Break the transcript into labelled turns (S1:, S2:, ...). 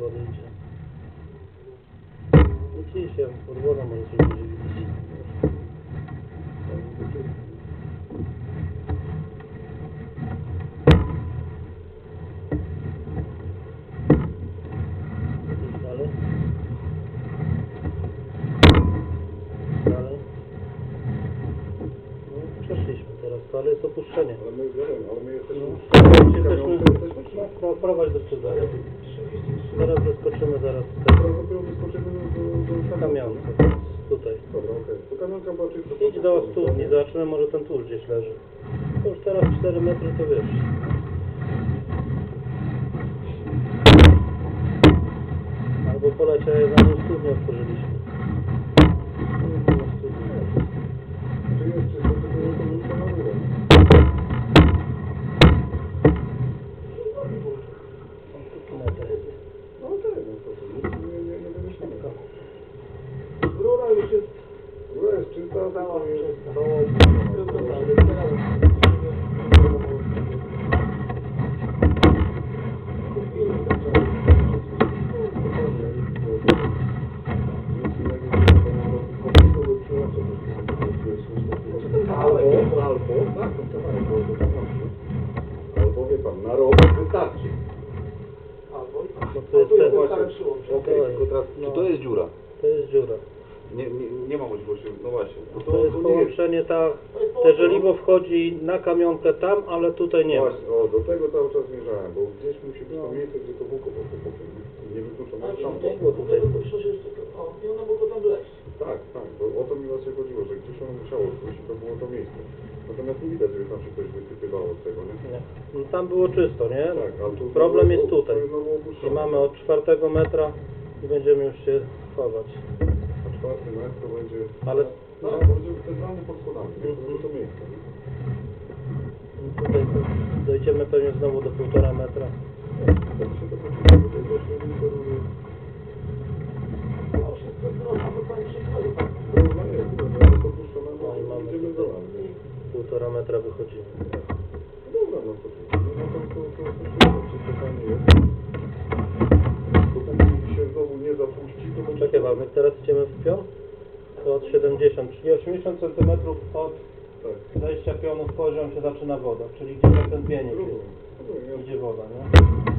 S1: rozwalęcie. Widzicie no, się, pod wodą możecie będzie widzieć. No, ale jest opuszczenie.
S2: Ale my, ale my jesteśmy...
S1: No,
S2: jesteśmy...
S1: Jesteśmy...
S2: Jesteśmy...
S1: Jesteśmy... Jesteśmy... Jesteśmy... Zaraz wyskoczymy zaraz
S2: dopiero wyskoczymy do...
S1: kamionka. Tutaj.
S2: Dobra, okej. To kamionka była czysto...
S1: Idź do studni, zobaczymy może ten tłuszcz gdzieś leży. To już teraz 4 metry to wiesz. Albo poleciał, zanim studnię otworzyliśmy. Nie ma studni.
S2: Czy jest czysto, tylko nie to wyrzuca na górę.
S1: Tu metr jest.
S2: No okej, no to to nic nie, nie, nie wymyślamy.
S3: Rura już jest
S2: Góra jest czysta,
S3: cała
S2: tylko jest...
S3: czysta.
S2: Cała...
S3: Tylko tak, teraz
S2: Albo, albo, tak, to kawałek było do kamionki. Albo wie pan, na rok wystarczy.
S3: Albo
S1: No to jest ten
S3: ten
S1: właśnie.
S2: Okej,
S1: Dawaj.
S2: tylko teraz,
S1: No.
S2: czy to jest dziura?
S1: To jest dziura.
S2: Nie, nie, nie ma możliwości, no właśnie. No
S1: To jest
S2: nie
S1: połączenie, ta, te żeliwo wchodzi na kamionkę tam, ale tutaj nie ma.
S2: Właśnie, o, do tego cały czas zmierzałem, bo gdzieś musi być to miejsce, gdzie to włóko po prostu nie wykluczone.
S3: A
S2: Tam,
S3: nie,
S1: było tutaj.
S3: jeszcze, o, i ono mogło tam wleźć.
S2: tak, tak, bo o to mi właśnie chodziło, że gdzieś ono musiało pójść i to było to miejsce. Natomiast nie widać, żeby tam się coś wysypywało z tego, nie?
S1: nie. No, tam było czysto, nie?
S2: Tak, ale tu
S1: Problem jest tutaj. I mamy od czwartego metra i będziemy już się chować.
S2: Czwarty metr to będzie...
S1: Ale
S2: No,
S1: no,
S2: to będzie centralnie pod schodami, nie? To będzie to miejsce,
S1: tutaj dojdziemy pewnie znowu do półtora metra. No
S2: no
S1: półtora metra wychodzimy.
S2: No Dobra, no to no to, to, to, to
S1: jak teraz idziemy w pion, to od 70, czyli 80 cm od
S2: Tak.
S1: wejścia pionu w poziom się zaczyna woda, czyli gdzie na ten pieniek jest, idzie woda, nie?